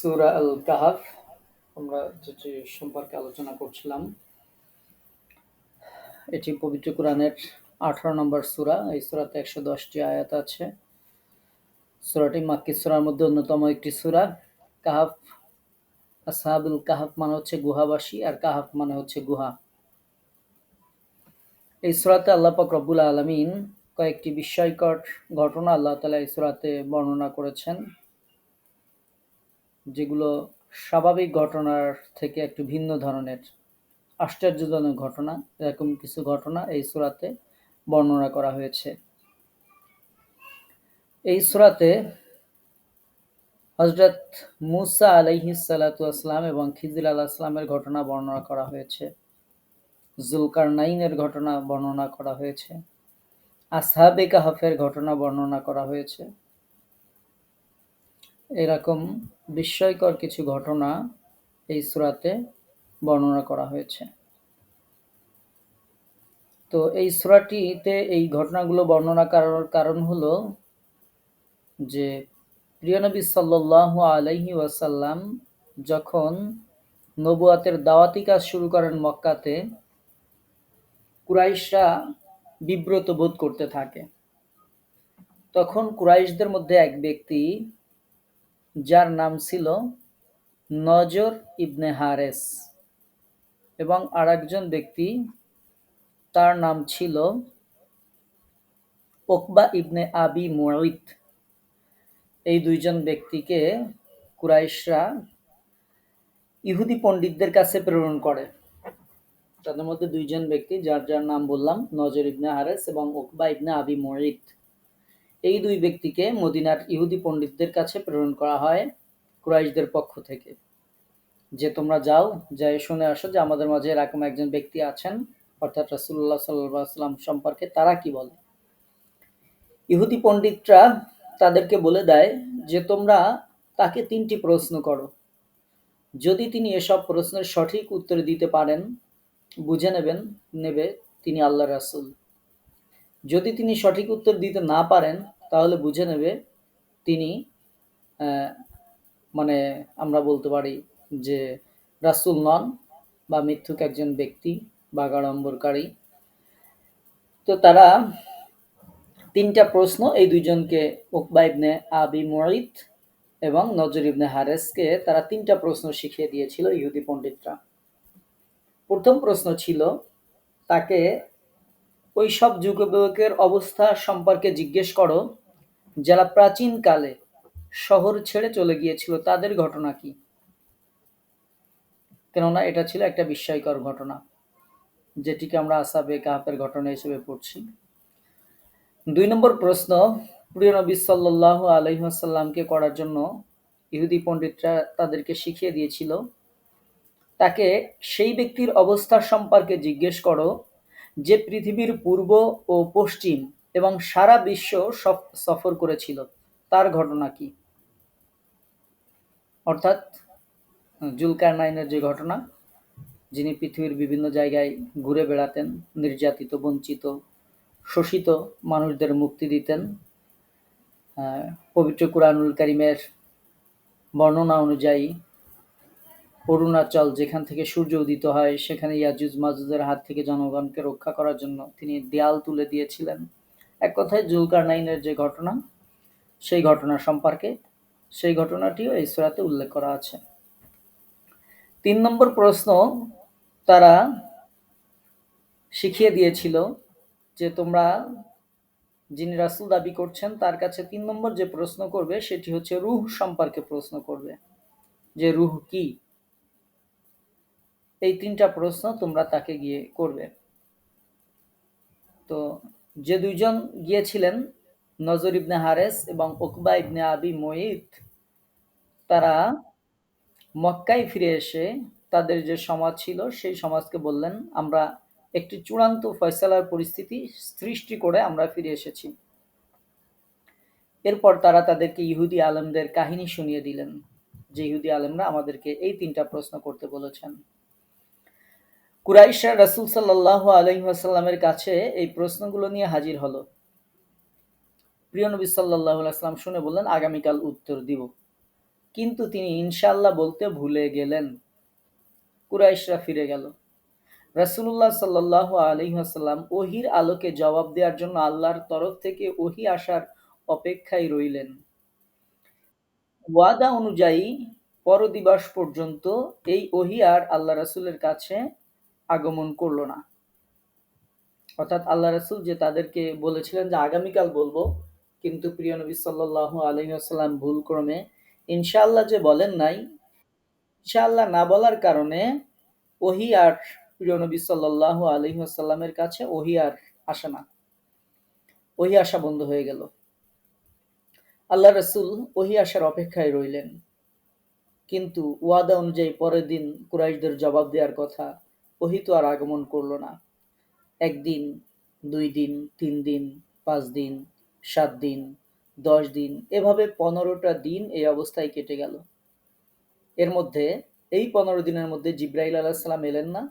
সূরা আল কাহাফ আমরা যেটি সম্পর্কে আলোচনা করছিলাম, এটি পবিত্র কোরআনের আঠারো নম্বর সূরা। এই সূরাতে একশো দশটি আয়াত আছে। সূরাটি মাক্কি সূরার মধ্যে অন্যতম একটি সূরা। কাহাফ, আসহাবুল কাহাফ মানে হচ্ছে গুহাবাসী আর কাহাফ মানে হচ্ছে গুহা। এই সূরাতে আল্লাহ পাক রব্বুল আলামিন কয়েকটি বিস্ময়কর ঘটনা আল্লাহ তাআলা এই সূরাতে বর্ণনা করেছেন। যেগুলো স্বাভাবিক ঘটনার থেকে একটু ভিন্ন ধরনের আশ্চর্যজনক ঘটনা, এরকম কিছু ঘটনা এই সূরাতে বর্ণনা করা হয়েছে। এই সূরাতে হজরত মুসা আলাইহিস সালাতু আসসালাম এবং খিজির আলাহ আসলামের ঘটনা বর্ণনা করা হয়েছে। জুলকার নাইনের ঘটনা বর্ণনা করা হয়েছে। আসহাবে কাহাফের ঘটনা বর্ণনা করা হয়েছে। এরকম বিস্ময়কর কিছু ঘটনা এই সূরাতে বর্ণনা করা হয়েছে। তো এই সূরাটিতে এই ঘটনাগুলো বর্ণনা করার কারণ হলো যে প্রিয় নবী সাল্লাল্লাহু আলাইহি ওয়াসাল্লাম যখন নবুয়াতের দাওয়াতি কাজ শুরু করেন মক্কাতে, কুরাইশরা বিব্রত বোধ করতে থাকে। তখন কুরাইশদের মধ্যে এক ব্যক্তি যার নাম ছিল নজর ইবনে হারেস। এবং আরেকজন ব্যক্তি, তার নাম ছিল ওকবা ইবনে আবি মুঈত। এই দুইজন ব্যক্তিকে কুরাইশরা ইহুদি পণ্ডিতদের কাছে প্রেরণ করে। তাদের মধ্যে দুইজন ব্যক্তি, যার যার নাম বললাম, নজর ইবনে হারেস এবং ওকবা ইবনে আবি মুঈত। এই দুই ব্যক্তিকে মদিনার ইহুদি পণ্ডিতদের কাছে প্রেরণ করা হয় কুরাইশদের পক্ষ থেকে। যে তোমরা যাও, যাই শুনে আসো যে আমাদের মাঝে এরকম একজন ব্যক্তি আছেন, অর্থাৎ রাসুল্লাহ সাল্লাম সম্পর্কে তারা কি বলে? ইহুদি পণ্ডিতরা তাদেরকে বলে দেয় যে, তোমরা তাকে তিনটি প্রশ্ন করো। যদি তিনি এসব প্রশ্নের সঠিক উত্তর দিতে পারেন, বুঝে নেবেন, নেবে তিনি আল্লাহ রাসুল। যদি তিনি সঠিক উত্তর দিতে না পারেন তাহলে বুঝে নেবে তিনি মানে আমরা বলতে পারি যে রাসুল নন বা মিথ্যুক একজন ব্যক্তি বা গাড়ম্বরকারী। তো তারা তিনটা প্রশ্ন এই দুইজনকে ওকবা ইবনে আবি মরিত এবং নজর ইবনে হারেসকে তারা তিনটা প্রশ্ন শিখিয়ে দিয়েছিল ইহুদি পণ্ডিতরা। প্রথম প্রশ্ন ছিল, তাকে ওই সব যুগকের অবস্থা সম্পর্কে জিজ্ঞেস করো যারা প্রাচীনকালে শহর ছেড়ে চলে গিয়েছিল, তাদের ঘটনা কি? কেননা এটা ছিল একটা বিস্ময়কর ঘটনা, যেটিকে আমরা আসাবে কাহাপের ঘটনা হিসেবে পড়ছি। দুই নম্বর প্রশ্ন, প্রিয় নবী সাল্লাহ আলহিহাসাল্লামকে করার জন্য ইহুদি পণ্ডিতরা তাদেরকে শিখিয়ে দিয়েছিল, তাকে সেই ব্যক্তির অবস্থা সম্পর্কে জিজ্ঞেস করো, যে পৃথিবীর পূর্ব ও পশ্চিম এবং সারা বিশ্ব সফর করেছিল। তার ঘটনা কি? অর্থাৎ জুলকার নাইনের যে ঘটনা, যিনি পৃথিবীর বিভিন্ন জায়গায় ঘুরে বেড়াতেন, নির্যাতিত, বঞ্চিত, শোষিত মানুষদের মুক্তি দিতেন পবিত্র কুরআনুল করিমের বর্ণনা অনুযায়ী, অরুণাচল যেখান থেকে সূর্য উদিত হয়, সেখানে ইয়াজুজ মাজুজের হাত থেকে জনগণকে রক্ষা করার জন্য তিনি দেয়াল তুলে দিয়েছিলেন। এক কথায় জুলকার নাইনের যে ঘটনা, সেই ঘটনা সম্পর্কে, সেই ঘটনাটিও এই সোরাতে উল্লেখ করা আছে। তিন নম্বর প্রশ্ন তারা শিখিয়ে দিয়েছিল যে তোমরা যিনি রাসুল দাবি করছেন, তার কাছে তিন নম্বর যে প্রশ্ন করবে, সেটি হচ্ছে রুহ সম্পর্কে প্রশ্ন করবে। যে রুহ কি? এই তিনটা প্রশ্ন তোমরা তাকে গিয়ে করবে। তো যে দুইজন গিয়েছিলেন, নজর ইবনে হারেস এবং ওকবা ইবনে আবি মঈদ তারা মক্কায় ফিরে এসে তাদের যে সমাজ ছিল, সেই সমাজকে বললেন, আমরা একটি চূড়ান্ত ফয়সালার পরিস্থিতি সৃষ্টি করে আমরা ফিরে এসেছি। এরপর তারা তাদেরকে ইহুদি আলমদের কাহিনী শুনিয়ে দিলেন, যে ইহুদি আলমরা আমাদেরকে এই তিনটা প্রশ্ন করতে বলেছেন। কুরাইশা রাসুল সাল্লাহ আলহিহাসাল্লামের কাছে এই প্রশ্নগুলো নিয়ে হাজির হলো। প্রিয় নবী সাল্লাহ আসলাম শুনে বললেন, আগামীকাল উত্তর দিব। কিন্তু তিনি ইনশাল্লাহ বলতে ভুলে গেলেন। কুরাইশরা ফিরে গেল। রাসূলুল্লাহ সাল্লাল্লাহু আলাইহি ওয়াসাল্লাম ওহির আলোকে জবাব দেওয়ার জন্য আল্লাহর তরফ থেকে ওহি আসার অপেক্ষায় রইলেন। ওয়াদা অনুযায়ী পরদিবস পর্যন্ত এই ওহি আর আল্লাহ রাসূলের কাছে আগমন করল না। অর্থাৎ আল্লাহ রাসূল যে তাদেরকে বলেছিলেন যে, আগামীকাল বলব। কিন্তু প্রিয় নবী সাল্লাল্লাহু আলাইহি ওয়াসাল্লাম ভুল ক্রমে ইনশাআল্লাহ যে বলেন নাই, ইনশাআল্লাহ না বলার কারণে ওহি আর প্রিয় নবী সাল্লাল্লাহু আলাইহি ওয়াসাল্লামের কাছে ওহি আর আসে না। ওহি আসা বন্ধ হয়ে গেল। আল্লাহ রসুল ওহি আসার অপেক্ষায় রইলেন। কিন্তু ওয়াদা অনুযায়ী পরের দিন কুরাইশদের জবাব দেওয়ার কথা ওহি তো আর আগমন করল না। একদিন, দুই দিন, তিন দিন, পাঁচ দিন, সাত দিন, দশ দিন, এভাবে পনেরোটা দিন এই অবস্থায় কেটে গেল। এর মধ্যে, এই পনেরো দিনের মধ্যে জিব্রাইল আলাহিসাল্লাম এলেন না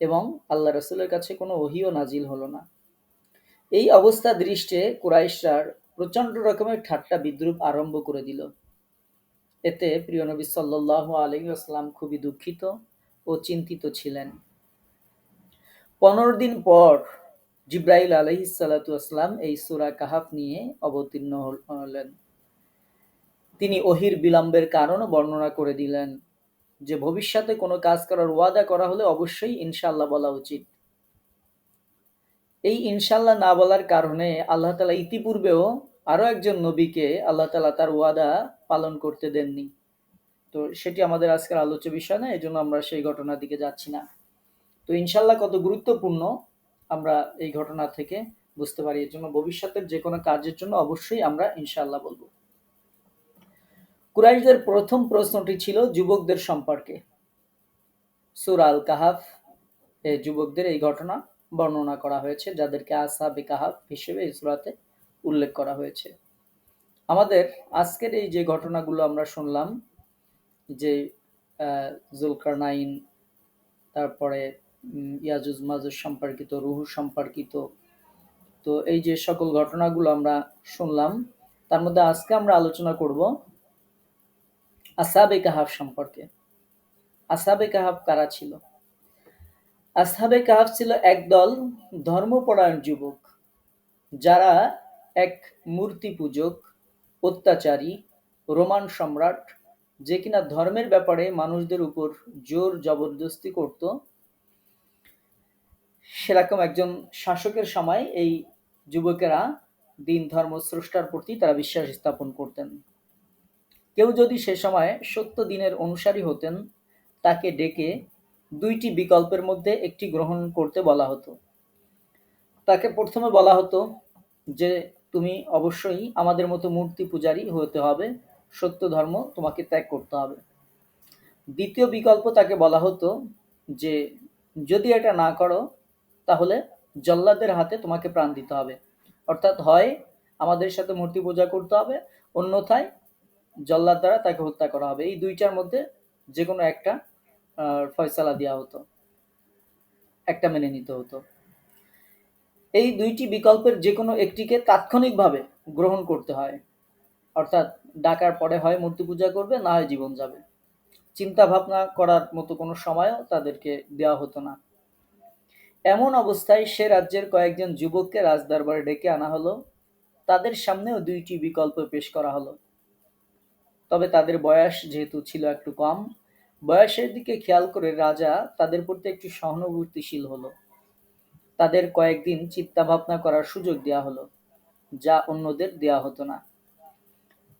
এবং আল্লাহ রসুলের কাছে কোনো ওহিও নাজিল হলো না। এই অবস্থা দৃষ্টে কুরাইশরার প্রচণ্ড রকমের ঠাট্টা বিদ্রুপ আরম্ভ করে দিল। এতে প্রিয় নবী সাল্লাহ আলহি আসলাম খুবই দুঃখিত ও চিন্তিত ছিলেন। পনেরো দিন পর জিব্রাইল আলহি সাল্লাতাম এই সুরা কাহাফ নিয়ে অবতীর্ণ হলেন। তিনি অহির বিলম্বের কারণও বর্ণনা করে দিলেন যে, ভবিষ্যতে কোনো কাজ করার ওয়াদা করা হলে অবশ্যই ইনশাল্লাহ বলা উচিত। এই ইনশাল্লাহ না বলার কারণে আল্লাহ তালা ইতিপূর্বেও আরও একজন নবীকে আল্লাহ তালা তার ওয়াদা পালন করতে দেননি। তো সেটি আমাদের আজকের আলোচ্য বিষয় না জন্য আমরা সেই ঘটনার দিকে যাচ্ছি না। তো ইনশাল্লাহ কত গুরুত্বপূর্ণ আমরা এই ঘটনা থেকে বুঝতে পারি। এর জন্য ভবিষ্যতের যে কোনো কাজের জন্য অবশ্যই আমরা ইনশাল্লাহ বলব। কুরাইশদের প্রথম প্রশ্নটি ছিল যুবকদের সম্পর্কে। সুর আল কাহাফ এ যুবকদের এই ঘটনা বর্ণনা করা হয়েছে, যাদেরকে আসাবে কাহাফ হিসেবে এই সুরাতে উল্লেখ করা হয়েছে। আমাদের আজকের এই যে ঘটনাগুলো আমরা শুনলাম, যে জুলকারনাইন, তারপরে ইয়াজুজ মাজুজ সম্পর্কিত রুহু সম্পর্কিত। তো এই যে সকল ঘটনাগুলো আমরা শুনলাম, তার মধ্যে আজকে আমরা আলোচনা করব আসাবে কাহাফ সম্পর্কে। আসাবে কাহাফ কারা ছিল? আসাবে কাহাফ ছিল একদল ধর্মপরায়ণ যুবক, যারা এক মূর্তি পূজক অত্যাচারী, রোমান সম্রাট, যে কিনা ধর্মের ব্যাপারে মানুষদের উপর জোর জবরদস্তি করত সেরকম একজন শাসকের সময় এই যুবকেরা দিন ধর্ম স্রষ্টার প্রতি তারা বিশ্বাস স্থাপন করতেন। কেউ যদি সে সময় সত্য দিনের অনুসারী হতেন, তাকে ডেকে দুইটি বিকল্পের মধ্যে একটি গ্রহণ করতে বলা হতো। তাকে প্রথমে বলা হতো যে, তুমি অবশ্যই আমাদের মতো মূর্তি পূজারী হতে হবে, সত্য ধর্ম তোমাকে ত্যাগ করতে হবে। দ্বিতীয় বিকল্প তাকে বলা হতো যে, যদি এটা না করো তাহলে জল্লাদের হাতে তোমাকে প্রাণ দিতে হবে। অর্থাৎ হয়, আমাদের সাথে মূর্তি পূজা করতে হবে, অন্যথায় জল্লাদ দ্বারা তাকে হত্যা করা হবে। এই দুইটার মধ্যে যে কোনো একটা ফয়সালা দেওয়া হতো, একটা মেনে নিতে হতো। এই দুইটি বিকল্পের যে কোনো একটিকে তাৎক্ষণিকভাবে গ্রহণ করতে হয়। অর্থাৎ ডাকার পরে হয় মূর্তি পূজা করবে, না হয় জীবন যাবে। চিন্তা ভাবনা করার মতো কোনো সময়ও তাদেরকে দেওয়া হতো না। এমন অবস্থায় সে রাজ্যের কয়েকজন যুবককে রাজদরবারে ডেকে আনা হলো। তাদের সামনেও দুইটি বিকল্প পেশ করা হলো। তবে তাদের বয়স যেহেতু ছিল একটু কম, বয়সের দিকে খেয়াল করে রাজা তাদের প্রতি একটু সহানুভূতিশীল হলো। তাদের কয়েকদিন চিন্তা ভাবনা করার সুযোগ দেওয়া হলো, যা অন্যদের দেওয়া হতো না।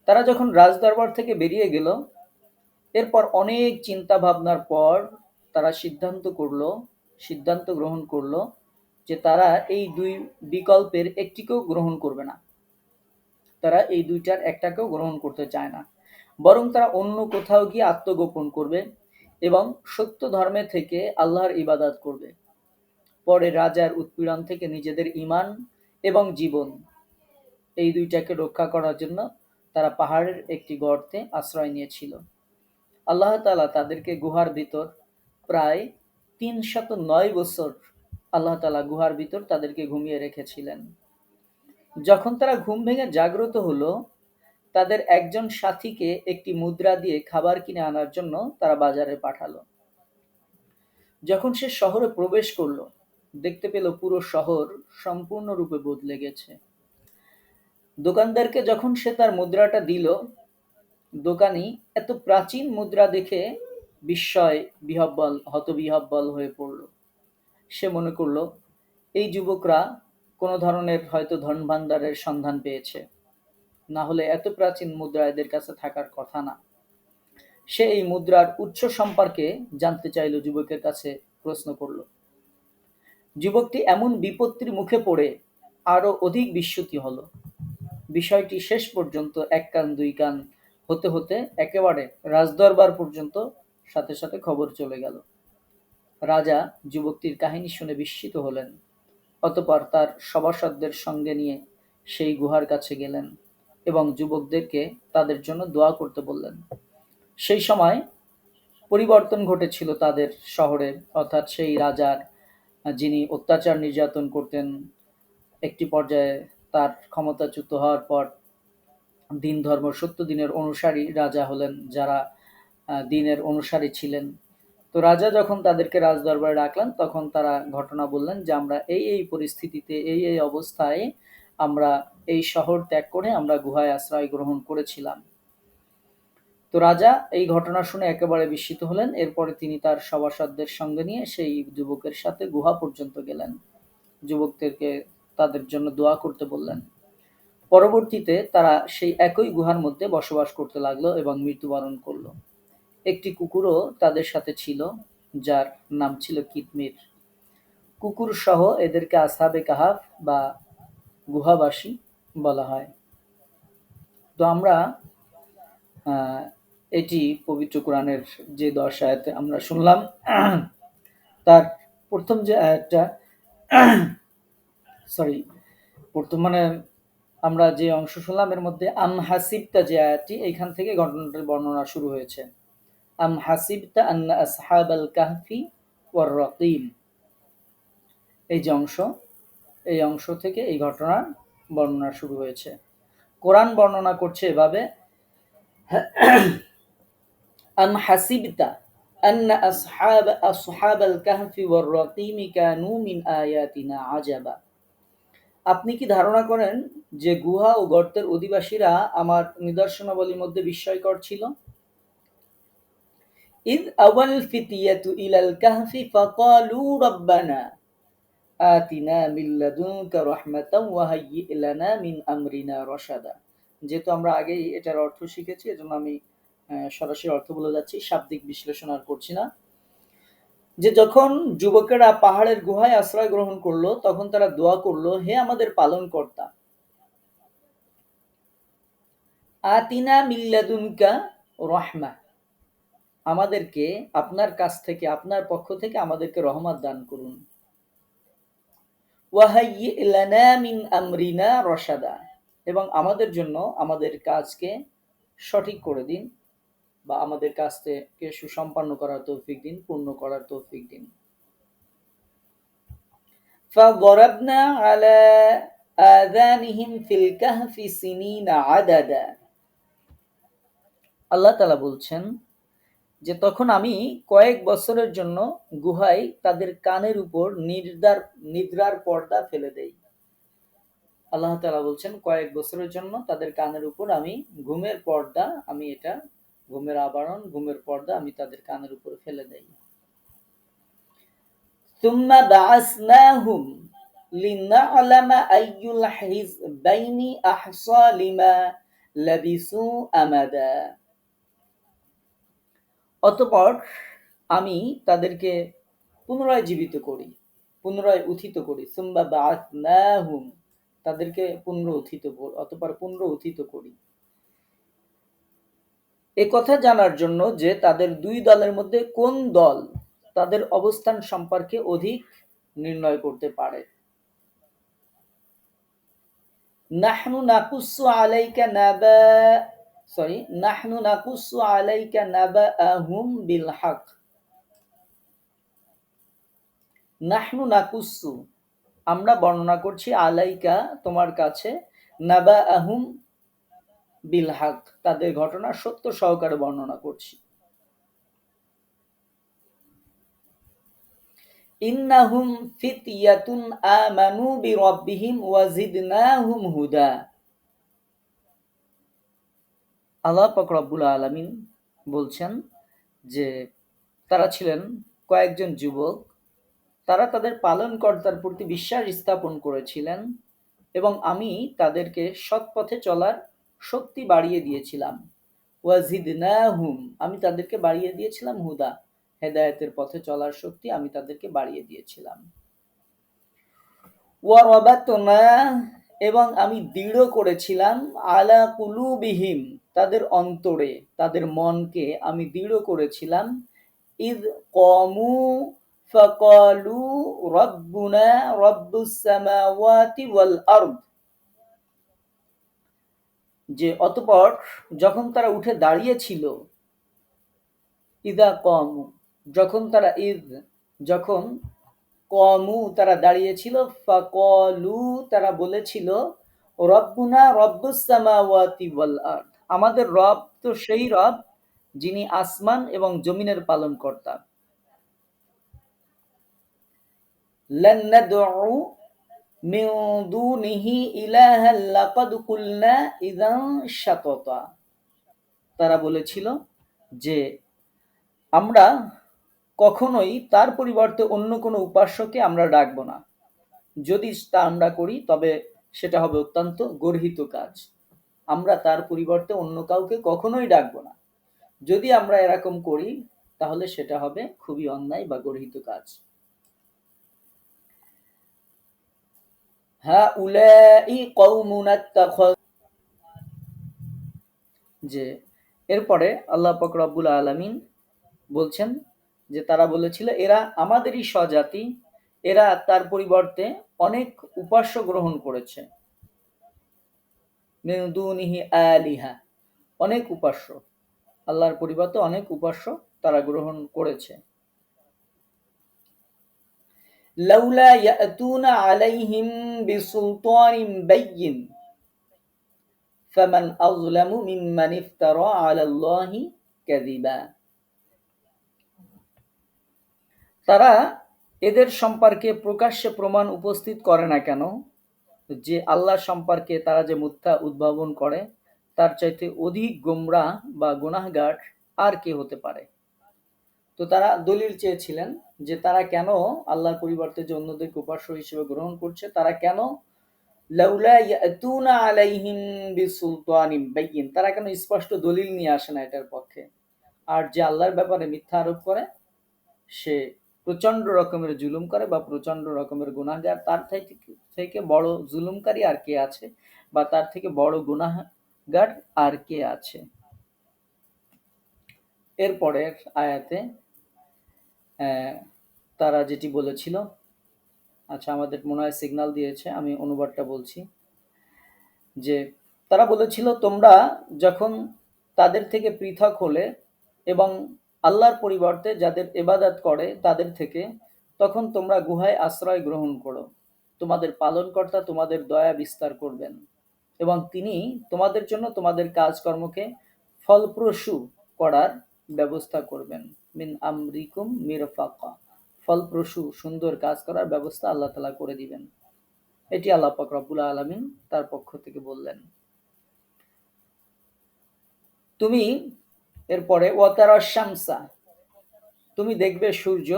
তারা যখন রাজদরবার থেকে বেরিয়ে গেল, এরপর অনেক চিন্তা ভাবনার পর তারা সিদ্ধান্ত করল সিদ্ধান্ত গ্রহণ করল যে তারা এই দুই বিকল্পের একটিকেও গ্রহণ করবে না। তারা এই দুইটার একটাকেও গ্রহণ করতে চায় না। বরং তারা অন্য কোথাও গিয়ে আত্মগোপন করবে এবং সত্য ধর্মে থেকে আল্লাহর ইবাদাত করবে। পরে রাজার উৎপীড়ন থেকে নিজেদের ইমান এবং জীবন এই দুইটাকে রক্ষা করার জন্য তারা পাহাড়ের একটি গর্তে আশ্রয় নিয়েছিল। আল্লাহ তালা তাদেরকে গুহার ভিতর প্রায় তিন শত নয় বছর আল্লাহ তালা গুহার ভিতর তাদেরকে ঘুমিয়ে রেখেছিলেন। যখন তারা ঘুম ভেঙে জাগ্রত হলো, তাদের একজন সাথীকে একটি মুদ্রা দিয়ে খাবার কিনে আনার জন্য তারা বাজারে পাঠালো। যখন সে শহরে প্রবেশ করল, দেখতে পেল পুরো শহর সম্পূর্ণরূপে বদলে গেছে। দোকানদারকে যখন সে তার মুদ্রাটা দিল, দোকানি এত প্রাচীন মুদ্রা দেখে বিস্ময় বিহব্বল, হতবিহব্বল হয়ে পড়ল। সে মনে করল, এই যুবকরা কোনো ধরনের হয়তো ধন ভাণ্ডারের সন্ধান পেয়েছে। না হলে এত প্রাচীন মুদ্রা এদের কাছে থাকার কথা না। সে এই মুদ্রার উৎস সম্পর্কে জানতে চাইল, যুবকের কাছে প্রশ্ন করল। যুবকটি এমন বিপত্তির মুখে পড়ে আরও অধিক বিস্মৃতি হলো। বিষয়টি শেষ পর্যন্ত এক কান, দুই কান হতে হতে একেবারে রাজদরবার পর্যন্ত সাথে সাথে খবর চলে গেল। রাজা যুবকটির কাহিনী শুনে বিস্মিত হলেন। অতপর তার সভাসদদের সঙ্গে নিয়ে সেই গুহার কাছে গেলেন এবং যুবকদেরকে তাদের জন্য দোয়া করতে বললেন। সেই সময় পরিবর্তন ঘটেছিল তাদের শহরে, অর্থাৎ সেই রাজার, যিনি অত্যাচার নির্যাতন করতেন, একটি পর্যায়ে তার ক্ষমতাচ্যুত হওয়ার পর দিন ধর্ম সত্য দিনের অনুসারী রাজা হলেন যারা দিনের অনুসারী ছিলেন। তো রাজা যখন তাদেরকে রাজদরবারে ডাকলেন, তখন তারা ঘটনা বললেন যে, আমরা এই এই পরিস্থিতিতে, এই এই অবস্থায় আমরা এই শহর ত্যাগ করে আমরা গুহায় আশ্রয় গ্রহণ করেছিলাম। তো রাজা এই ঘটনা শুনে একেবারে বিস্মিত হলেন। এরপরে তিনি তার সভাসদদের সঙ্গে নিয়ে সেই যুবকের সাথে গুহা পর্যন্ত গেলেন। যুবকদেরকে তাদের জন্য দোয়া করতে বললেন। পরবর্তীতে তারা সেই একই গুহার মধ্যে বসবাস করতে লাগল এবং মৃত্যুবরণ করল। একটি কুকুরও তাদের সাথে ছিল, যার নাম ছিল কিতমির। কুকুর সহ এদেরকে আসাবে কাহাফ বা গুহাবাসী বলা হয়। তো আমরা এটি পবিত্র কোরআনের যে দশ আয়াতে আমরা শুনলাম, তার প্রথম যে আয়াতটা সরি প্রথম মানে আমরা যে অংশ শুনলাম, এর মধ্যে আম হাসিবটা যে আয়াতটি এইখান থেকে ঘটনাটির বর্ণনা শুরু হয়েছে। আম হাসিবতা আন্না আসহাবাল কাহফি ওয়ার রকিম এই যে অংশ এই অংশ থেকে এই ঘটনার বর্ণনা শুরু হয়েছে কোরআন বর্ণনা করছে এভাবে আম হাসিবতা أن أصحاب أصحاب الكهف والرقيم كانوا من آياتنا عجبا আপনি কি ধারণা করেন যে গুহা ও গর্তের অধিবাসীরা আমার নিদর্শনাবলীর মধ্যে বিস্ময়কর ছিল إذ أول الفتية إلى الكهف فقالوا ربنا آتنا من لدنك رحمة وهيئ لنا من أمرنا رشدا যেহেতু আমরা আগেই এটার অর্থ শিখেছি এজন্য আমি সরাসরি অর্থ বলে যাচ্ছি শাব্দিক বিশ্লেষণ আর করছি না যে যখন যুবকেরা পাহাড়ের গুহায় আশ্রয় গ্রহণ করলো তখন তারা দোয়া করলো হে আমাদের পালন কর্তা আতিনা মিল্লাদুনকা রহমা আমাদেরকে আপনার কাছ থেকে আপনার পক্ষ থেকে আমাদেরকে রহমত দান করুন মিন আমরিনা রসাদা এবং আমাদের জন্য আমাদের কাজকে সঠিক করে দিন বা আমাদের কাছ থেকে সুসম্পন্ন করার তৌফিক দিন পূর্ণ করার তৌফিক দিন فضربنا على آذانهم في الكهف سنين عددا আল্লাহ তালা বলছেন যে তখন আমি কয়েক বছরের জন্য গুহায় তাদের কানের উপর নির্দার নিদ্রার পর্দা ফেলে দেই আল্লাহ তালা বলছেন কয়েক বছরের জন্য তাদের কানের উপর আমি ঘুমের পর্দা আমি এটা ঘুমের আবরণ ঘুমের পর্দা আমি তাদের কানের উপর ফেলে দেই ثم بعثناهم لنعلم أي الحزبين أحصى لما لبثوا أمدا অতপর আমি তাদেরকে পুনরায় জীবিত করি, পুনরায় উথিত করি। সুম্বা বাথনাহুম তাদেরকে পুনর উথিত অতপর পুনর উথিত করি। এ কথা জানার জন্য যে তাদের দুই দলের মধ্যে কোন দল তাদের অবস্থান সম্পর্কে অধিক নির্ণয় করতে পারে? নাহনু নাকুসু আলাইকা নাবা সরি নাহনু নাকুসু আলাইকা নাবাআহুম বিল হক নাহনু নাকুসু আমরা বর্ণনা করছি আলাইকা তোমার কাছে নাবা আহুম বিল হাক তাদের ঘটনা সত্য সহকারে বর্ণনা করছি ইন্নাহুম ফিতিয়াতুন আমানু বিরাব্বিহিম ওয়া জিদনাহুম হুদা আল্লাহ পাক রব্বুল আলামিন বলছেন যে, তারা ছিলেন কয়েকজন যুবক। তারা তাদের পালনকর্তার প্রতি বিশ্বাস স্থাপন করেছিলেন এবং আমি তাদেরকে সৎ পথে চলার শক্তি বাড়িয়ে দিয়েছিলাম। ওয়াজিদনাহুম আমি তাদেরকে বাড়িয়ে দিয়েছিলাম হুদা। হেদায়েতের পথে চলার শক্তি আমি তাদেরকে বাড়িয়ে দিয়েছিলাম। ওয়ারাবাতনা এবং আমি দৃঢ় করেছিলাম আলা কুলুবিহিম তাদের অন্তরে, তাদের মনকে আমি দৃঢ় করেছিলাম। ইদ কমু ফাকালু রব্বুনা রব্বুস সামাওয়াতি ওয়াল আরদ। যে অতপর যখন তারা উঠে দাঁড়িয়েছিল, ইদা কম, যখন তারা ঈদ যখন কমু তারা দাঁড়িয়েছিল, ফাকলু তারা বলেছিল, রব্বুনা রব্বুসামাওয়াতি ওয়াল আরদ। আমাদের রব তো সেই রব যিনি আসমান এবং জমিনের পালন কর্তা তারা বলেছিল যে, আমরা কখনোই তার পরিবর্তে অন্য কোনো উপাস্যকে আমরা ডাকবো না। যদি তা আমরা করি, তবে সেটা হবে অত্যন্ত গর্হিত কাজ। আমরা তার পরিবর্তে অন্য কাউকে কখনোই ডাকবো না। যদি আমরা এরকম করি, তাহলে সেটা হবে খুবই অন্যায় বা গর্হিত কাজ। হ্যাঁ যে, এরপরে আল্লাহ পাক আলামিন বলছেন যে, তারা বলেছিল, এরা আমাদেরই স্বজাতি, এরা তার পরিবর্তে অনেক উপাস্য গ্রহণ করেছে। আলিহা, অনেক উপাস্য। আল্লাহর পরিবর্তে অনেক উপাস্য তারা গ্রহণ করেছে। লাউলা ইয়াতুনা আলাইহিম বাইয়িন, ফামান আযলামু মিম্মান ইফতারা আলা আল্লাহি কাযিবা। তারা এদের সম্পর্কে প্রকাশ্যে প্রমাণ উপস্থিত করে না কেন? যে আল্লাহ সম্পর্কে তারা যে মুথা উদ্ভাবন করে, তার চাইতে অধিক গোমরা বা গুনাহগার আর কে হতে পারে? তো তারা দলিল চেয়েছিলেন যে তারা কেন আল্লাহর পরিবর্তে যে অন্যদেরকে উপাস্য হিসেবে গ্রহণ করছে, তারা কেন তারা কেন স্পষ্ট দলিল নিয়ে আসে না এটার পক্ষে? আর যে আল্লাহর ব্যাপারে মিথ্যা আরোপ করে, সে প্রচণ্ড রকমের জুলুম করে বা প্রচণ্ড রকমের গুনাহগার তার থেকে বড় জুলুমকারী আর কে আছে? বা তার থেকে বড় গুনাহগার আর কে আছে? এরপরের আয়াতে তারা যেটি বলেছিল আচ্ছা আমাদের মনে হয় সিগনাল দিয়েছে, আমি অনুবাদটা বলছি, যে তারা বলেছিল, তোমরা যখন তাদের থেকে পৃথক হলে এবং আল্লাহর পরিবর্তে যাদের এবাদাত করে তাদের থেকে, তখন তোমরা গুহায় আশ্রয় গ্রহণ করো। তোমাদের পালনকর্তা তোমাদের দয়া বিস্তার করবেন। এবং তিনি তোমাদের জন্য তোমাদের কাজকর্মকে ফলপ্রসূ করার ব্যবস্থা করবেন। মিন আমরিকুম মিরফাকা। ফলপ্রসূ সুন্দর কাজ করার ব্যবস্থা আল্লাহ তালা করে দিবেন। এটি আল্লাহ পাক রব্বুল আলমিন তার পক্ষ থেকে বললেন। তুমি এরপরে, ওয়াতারা শামসা তুমি দেখবে সূর্য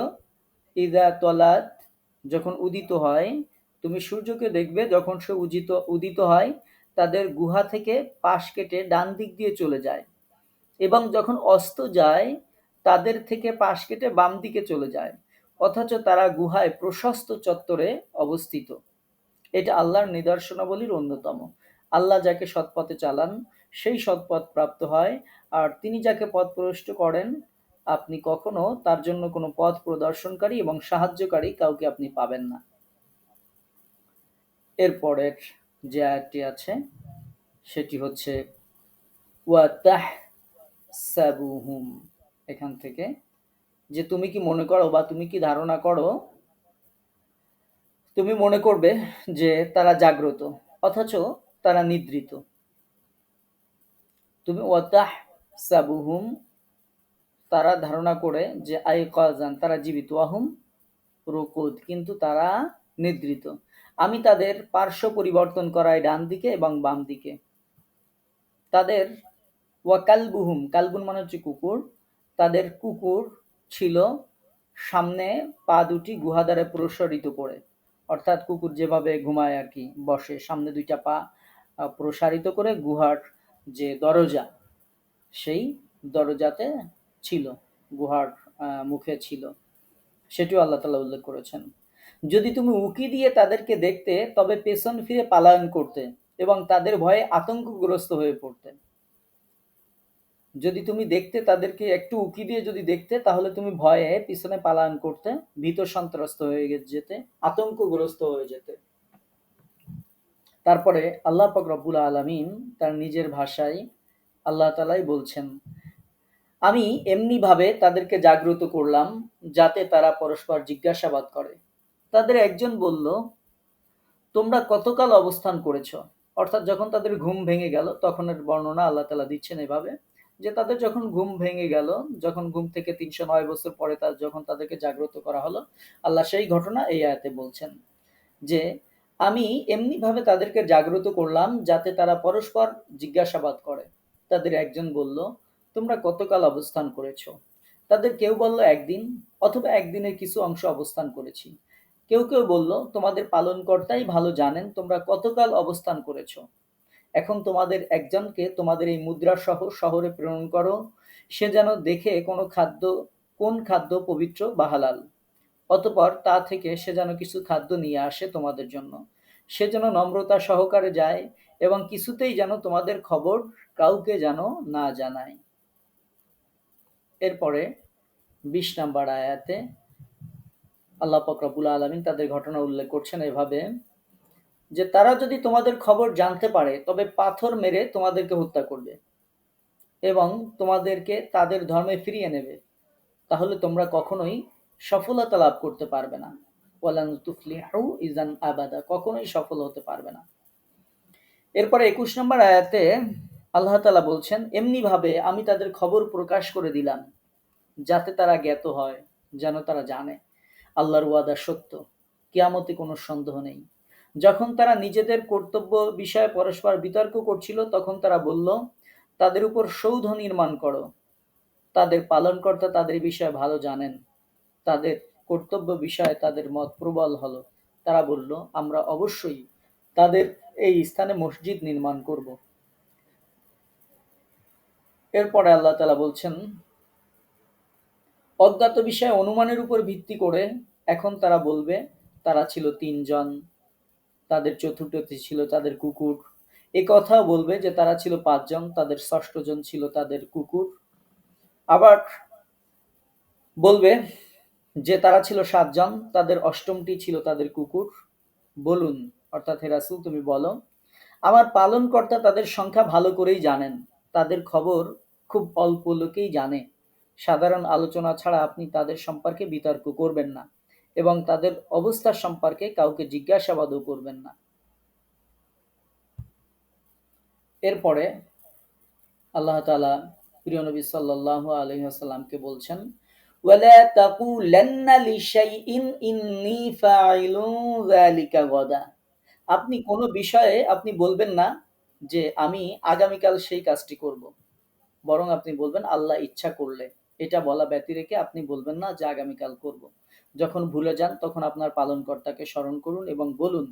ইদা তলাত যখন উদিত হয়, তুমি সূর্যকে দেখবে যখন সে উদিত উদিত হয়, তাদের গুহা থেকে পাশ কেটে ডান দিক দিয়ে চলে যায় এবং যখন অস্ত যায়, তাদের থেকে পাশ কেটে বাম দিকে চলে যায়, অথচ তারা গুহায় প্রশস্ত চত্বরে অবস্থিত। এটা আল্লাহর নিদর্শনাবলীর অন্যতম। আল্লাহ যাকে সৎপথে চালান সেই সৎপথ প্রাপ্ত হয়। আর তিনি যাকে পথ প্রবিষ্ট করেন, আপনি কখনো তার জন্য কোনো পথ প্রদর্শনকারী এবং সাহায্যকারী কাউকে আপনি পাবেন না। এরপরের যে আয়াতটি আছে, সেটি হচ্ছে সাবুহুম এখান থেকে, যে তুমি কি মনে করো বা তুমি কি ধারণা করো, তুমি মনে করবে যে তারা জাগ্রত, অথচ তারা নিদ্রিত। তুমি ওয়াতাহ সাবুহুম তারা ধারণা করে যে আই কাজান তারা জীবিত আহুম রুকুদ, কিন্তু তারা নিদ্রিত। আমি তাদের পার্শ্ব পরিবর্তন করাই ডান দিকে এবং বাম দিকে। তাদের ওয়াকালবুহুম, কালবুন মানে হচ্ছে কুকুর। তাদের কুকুর ছিল সামনে পা দুটি গুহাদারে প্রসারিত করে। অর্থাৎ কুকুর যেভাবে ঘুমায় আর কি, বসে, সামনে দুইটা পা প্রসারিত করে গুহার যে দরজা, সেই দরজাতে ছিল, গুহার মুখে ছিল। সেটিও আল্লাহ তালা উল্লেখ করেছেন। যদি তুমি উকি দিয়ে তাদেরকে দেখতে, তবে পেছন ফিরে পালায়ন করতে এবং তাদের ভয়ে আতঙ্কগ্রস্ত হয়ে পড়তে। যদি তুমি দেখতে তাদেরকে একটু উকি দিয়ে যদি দেখতে, তাহলে তুমি ভয়ে পিছনে পালায়ন করতে, ভীত সন্ত্রস্ত হয়ে যেতে, আতঙ্কগ্রস্ত হয়ে যেতে। তারপরে আল্লাহ পাক রব্বুল আলমিন তার নিজের ভাষায় আল্লাহ তালাই বলছেন, আমি এমনিভাবে তাদেরকে জাগ্রত করলাম যাতে তারা পরস্পর জিজ্ঞাসাবাদ করে। তাদের একজন বলল, তোমরা কতকাল অবস্থান করেছ? অর্থাৎ যখন তাদের ঘুম ভেঙে গেল তখনের বর্ণনা আল্লাহ তালা দিচ্ছেন এভাবে যে তাদের যখন ঘুম ভেঙে গেল, যখন ঘুম থেকে তিনশো নয় বছর পরে তার যখন তাদেরকে জাগ্রত করা হলো, আল্লাহ সেই ঘটনা এই আয়াতে বলছেন যে আমি এমনিভাবে তাদেরকে জাগ্রত করলাম যাতে তারা পরস্পর জিজ্ঞাসাবাদ করে। তাদের একজন বলল, তোমরা কতকাল অবস্থান করেছ? তাদের কেউ বলল, একদিন অথবা একদিনের কিছু অংশ অবস্থান করেছি। কেউ কেউ বলল, তোমাদের পালনকর্তাই ভালো জানেন তোমরা কতকাল অবস্থান করেছ। এখন তোমাদের একজনকে তোমাদের এই মুদ্রা সহ শহরে প্রেরণ করো। সে যেন দেখে কোনো খাদ্য, কোন খাদ্য পবিত্র বা হালাল। অতপর তা থেকে সে যেন কিছু খাদ্য নিয়ে আসে তোমাদের জন্য। সে যেন নম্রতা সহকারে যায় এবং কিছুতেই যেন তোমাদের খবর কাউকে যেন না জানায়। এরপরে বিশ নাম্বার আয়াতে আল্লাহ ফকরাবুল আলমিন তাদের ঘটনা উল্লেখ করছেন এভাবে, যে তারা যদি তোমাদের খবর জানতে পারে, তবে পাথর মেরে তোমাদেরকে হত্যা করবে এবং তোমাদেরকে তাদের ধর্মে ফিরিয়ে নেবে। তাহলে তোমরা কখনোই সফলতা লাভ করতে পারবে না। ওয়ালান তুফলিহু ইজান আবাদা, কখনোই সফল হতে পারবে না। এরপরে একুশ নম্বর আয়াতে আল্লাহ তালা বলছেন, এমনিভাবে আমি তাদের খবর প্রকাশ করে দিলাম, যাতে তারা জ্ঞাত হয়, যেন তারা জানে। আল্লাহর ওয়াদা সত্য, কিয়ামতে কোনো সন্দেহ নেই। যখন তারা নিজেদের কর্তব্য বিষয়ে পরস্পর বিতর্ক করছিল, তখন তারা বলল, তাদের উপর সৌধ নির্মাণ করো। তাদের পালনকর্তা তাদের বিষয়ে ভালো জানেন। তাদের কর্তব্য বিষয়ে তাদের মত প্রবল হলো। তারা বলল, আমরা অবশ্যই তাদের এই স্থানে মসজিদ নির্মাণ করব। এরপরে আল্লাহ তালা বলছেন, অজ্ঞাত বিষয়ে অনুমানের উপর ভিত্তি করে এখন তারা বলবে, তারা ছিল তিনজন, তাদের চতুর্থটি ছিল তাদের কুকুর। এ কথাও বলবে যে তারা ছিল পাঁচজন, তাদের ষষ্ঠজন ছিল তাদের কুকুর। আবার বলবে যে তারা ছিল সাতজন, তাদের অষ্টমটি ছিল তাদের কুকুর। বলুন, অর্থাৎ হেরাসুল তুমি বলো, আমার পালনকর্তা তাদের সংখ্যা ভালো করেই জানেন। তাদের খবর খুব অল্প লোকেই জানে। সাধারণ আলোচনা ছাড়া আপনি তাদের সম্পর্কে বিতর্ক করবেন না এবং তাদের অবস্থা সম্পর্কে কাউকে জিজ্ঞাসাবাদও করবেন না। এরপরে আল্লাহ তালা প্রিয় নবী সাল্লাহ আলহিহাসাল্লামকে বলছেন ولا تقولن لشيء إني فاعل ذلك غدا আপনি কোনো বিষয়ে আপনি বলবেন না যে আমি আগামীকাল সেই কাজটি করব বরং আপনি বলবেন আল্লাহ ইচ্ছা করলে এটা বলা ব্যতি রেখে আপনি বলবেন না যে আগামীকাল করব যখন ভুলে যান তখন আপনার পালনকর্তাকে স্মরণ করুন এবং বলুন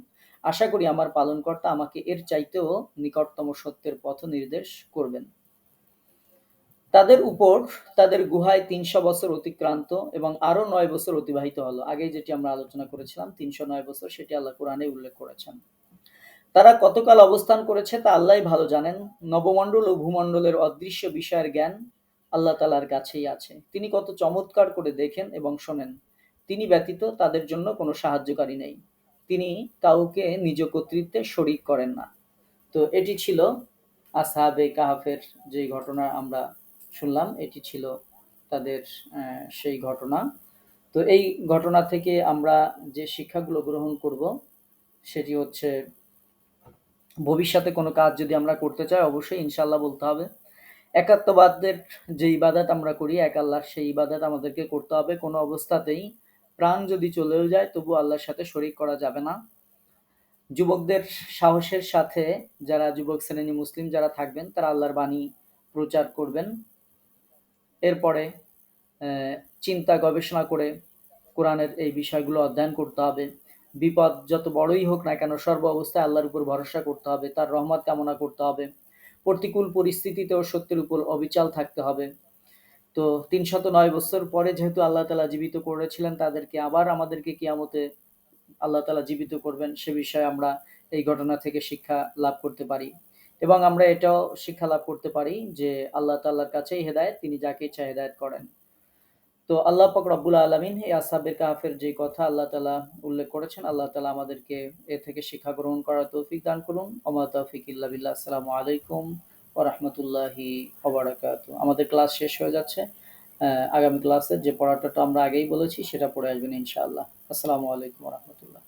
আশা করি আমার পালনকর্তা আমাকে এর চাইতেও নিকটতম সত্যের পথ নির্দেশ করবেন তাদের উপর তাদের গুহায় তিনশো বছর অতিক্রান্ত এবং আরও নয় বছর অতিবাহিত হলো। আগে যেটি আমরা আলোচনা করেছিলাম, তিনশো নয় বছর সেটি আল্লাহ কোরআনে উল্লেখ করেছেন। তারা কতকাল অবস্থান করেছে তা আল্লাহ ভালো জানেন। নবমণ্ডল ও ভূমণ্ডলের অদৃশ্য বিষয়ের জ্ঞান আল্লাহ তালার কাছেই আছে। তিনি কত চমৎকার করে দেখেন এবং শোনেন। তিনি ব্যতীত তাদের জন্য কোনো সাহায্যকারী নেই। তিনি কাউকে নিজ কর্তৃত্বে শরিক করেন না। তো এটি ছিল আসহাবে কাহাফের যে ঘটনা আমরা শুনলাম, এটি ছিল তাদের সেই ঘটনা। তো এই ঘটনা থেকে আমরা যে শিক্ষাগুলো গ্রহণ করব, সেটি হচ্ছে ভবিষ্যতে কোনো কাজ যদি আমরা করতে চাই, অবশ্যই ইনশাল্লাহ বলতে হবে। একাত্মবাদের যে ইবাদত আমরা করি, এক আল্লাহর সেই ইবাদত আমাদেরকে করতে হবে। কোনো অবস্থাতেই প্রাণ যদি চলেও যায়, তবু আল্লাহর সাথে শরিক করা যাবে না। যুবকদের সাহসের সাথে যারা যুবক শ্রেণি মুসলিম যারা থাকবেন, তারা আল্লাহর বাণী প্রচার করবেন। এরপরে চিন্তা গবেষণা করে কোরআনের এই বিষয়গুলো অধ্যয়ন করতে হবে। বিপদ যত বড়ই হোক না কেন, সর্ব অবস্থায় আল্লাহর উপর ভরসা করতে হবে, তার রহমত কামনা করতে হবে। প্রতিকূল পরিস্থিতিতেও সত্যের উপর অবিচাল থাকতে হবে। তো তিনশত নয় বছর পরে যেহেতু আল্লাহ তালা জীবিত করেছিলেন, তাদেরকে আবার আমাদেরকে কিয়ামতে আল্লাহ তালা জীবিত করবেন, সে বিষয়ে আমরা এই ঘটনা থেকে শিক্ষা লাভ করতে পারি। এবং আমরা এটাও শিক্ষা লাভ করতে পারি যে আল্লাহ তাল্লার কাছেই হেদায়ত, তিনি যাকে ইচ্ছা হেদায়ত করেন। তো আল্লাহ পাক রব্বুল আলমিন এই আসাবে কাফের যে কথা আল্লাহ তালা উল্লেখ করেছেন, আল্লাহ তালা আমাদেরকে এ থেকে শিক্ষা গ্রহণ করার তৌফিক দান করুন। অমা তৌফিক ইল্লা বিল্লাহ। আসসালামু আলাইকুম ও রহমতুল্লাহি ওবরাকাত আমাদের ক্লাস শেষ হয়ে যাচ্ছে। আগামী ক্লাসের যে পড়াটা আমরা আগেই বলেছি, সেটা পড়ে আসবেন ইনশাআল্লাহ। আসসালামু আলাইকুম রহমতুল্লাহ